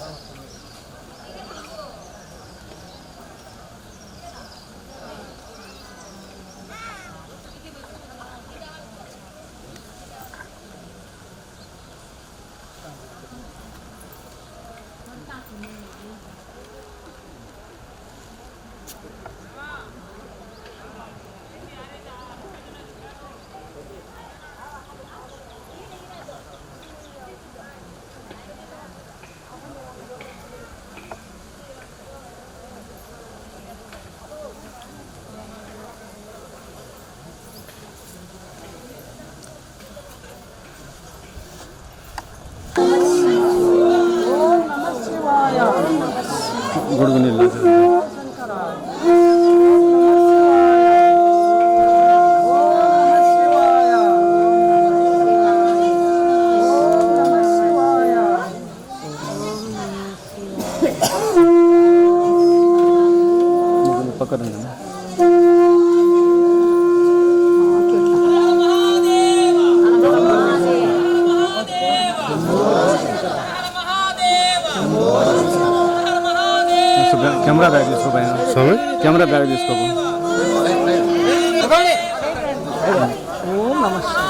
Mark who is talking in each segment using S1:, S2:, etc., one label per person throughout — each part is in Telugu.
S1: 아 ಕೊಡುಗನಿಲ್ಲ కెమెరా బ్యాగ్ తీసుకోపోయినా
S2: స్వామి?
S1: కెమెరా బ్యాగ్
S3: తీసుకోపో ఓం నమస్తే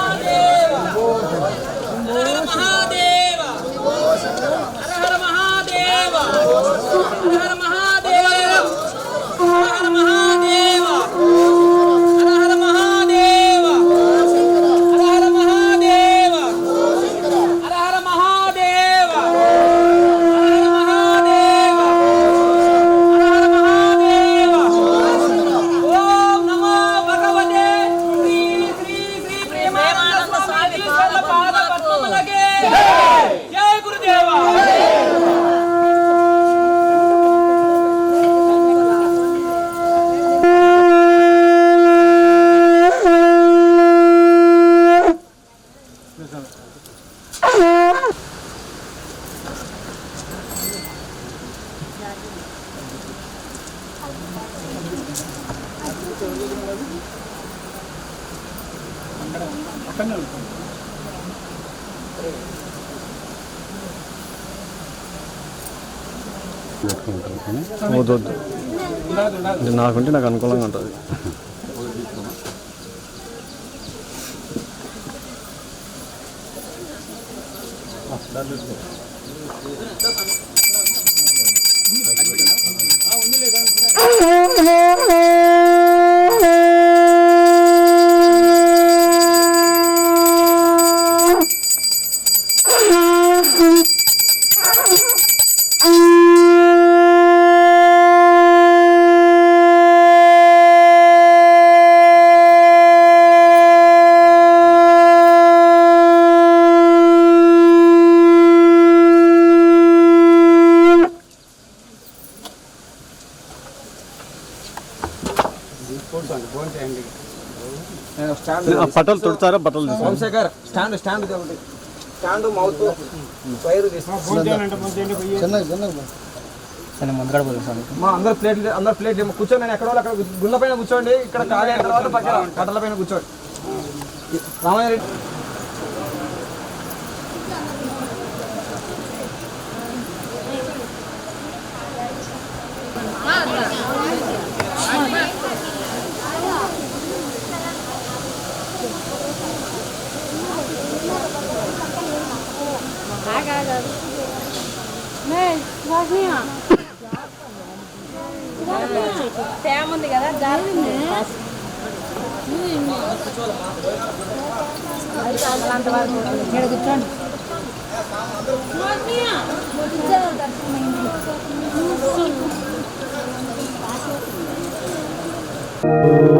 S3: శ్రీశ్వరుల పాద పద్మములకే జయ గురుదేవా
S1: Thank you. అక్కడ అక్కడనే ఉంటాం నాకుంటే నాకు అనుకూలంగా ఉంటుంది.
S4: కూర్చోండి
S1: స్టాండ్ బట్టలు తొడతారా బట్టలు
S4: వంశేఖర్ స్టాండ్ స్టాండ్ స్టాండ్ మౌత్ మా అందరు ప్లేట్ అందరు ప్లేట్ ఏమో కూర్చోండి నేను ఎక్కడ అక్కడ గుండె పైన కూర్చోండి ఇక్కడ ఖాళీ అయిన తర్వాత బట్టల పైన కూర్చోండి. రామారెడ్డి
S5: తేమ ఉంది కదా జారుతుంది ఇక్కడ కూర్చోండి
S1: you.